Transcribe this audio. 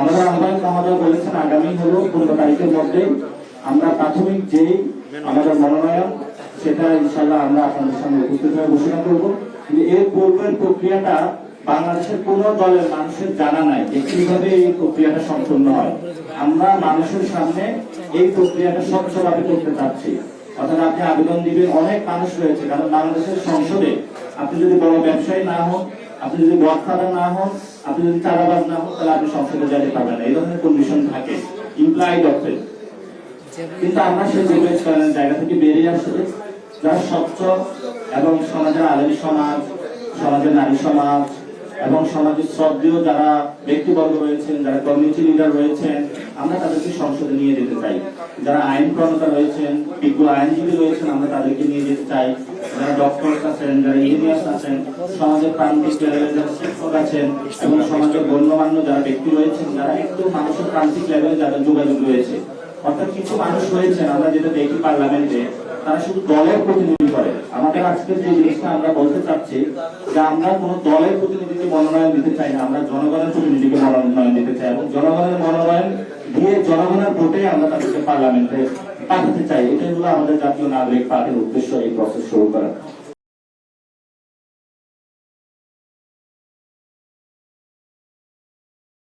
আমরা আমাদের মনোনয়ন, সেটা আপনাদের ঘোষণা করব। প্রক্রিয়াটা বাংলাদেশের দলের মানুষের জানা নাই যে এই প্রক্রিয়াটা সম্পূর্ণ হয়। আমরা মানুষের সামনে এই প্রক্রিয়াটা স্বচ্ছভাবে করতে চাচ্ছি। অর্থাৎ আপনি আবেদন দিবেন, অনেক মানুষ রয়েছে, কারণ বাংলাদেশের সংসদে আপনি যদি বড় ব্যবসায়ী না হন আপনি যদি বদখাতা না হন, আপনি যদি চাঁদাবাজ না হন, তাহলে আপনি সংসদে যেতে পারবেন না। এই ধরনের কন্ডিশন থাকে। ইমপ্লাইড অর্থে কিন্তু আমরা সেই যোগ্য জায়গা থেকে বেরিয়ে আসলে যারা স্বচ্ছ এবং সমাজের আলেম সমাজ, সমাজের নারী সমাজ এবং সমাজের শ্রদ্ধেয় যারা ব্যক্তিবর্গ রয়েছেন, যারা কমিউনিটি লিডার রয়েছেন আমরা তাদেরকে সংসদে নিয়ে যেতে চাই। যারা আইন প্রণেতা রয়েছেন, বিজ্ঞ আইনজীবী রয়েছেন, আমরা তাদেরকে নিয়ে যেতে চাই। যারা ডক্টর আছেন, যারা ইঞ্জিনিয়ার আছেন, সমাজের প্রান্তিক লেভেলে যারা শিক্ষক আছেন, এবং সমাজের গণ্যমান্য যারা ব্যক্তি রয়েছেন, যারা একটু মানুষের প্রান্তিক লেভেলে যাদের যোগাযোগ রয়েছে। অর্থাৎ কিছু মানুষ রয়েছেন, আমরা যেটা দেখি পার্লামেন্টে, তারা শুধু দলের প্রতিনিধি করে। আমাদের আজকের যে জিনিসটা আমরা বলতে চাচ্ছি, যে আমরা কোন দলের প্রতিনিধিকে মনোনয়ন দিতে চাই না, আমরা জনগণের প্রতিনিধিকে মনোনয়ন দিতে চাই। এবং জনগণের মনোনয়ন দিয়ে জনগণের ভোটে আমরা তাদেরকে পার্লামেন্টে পাঠাতে চাই। এটাই হলো আমাদের জাতীয় নাগরিক পার্টির উদ্দেশ্য এই প্রসেস শুরু করা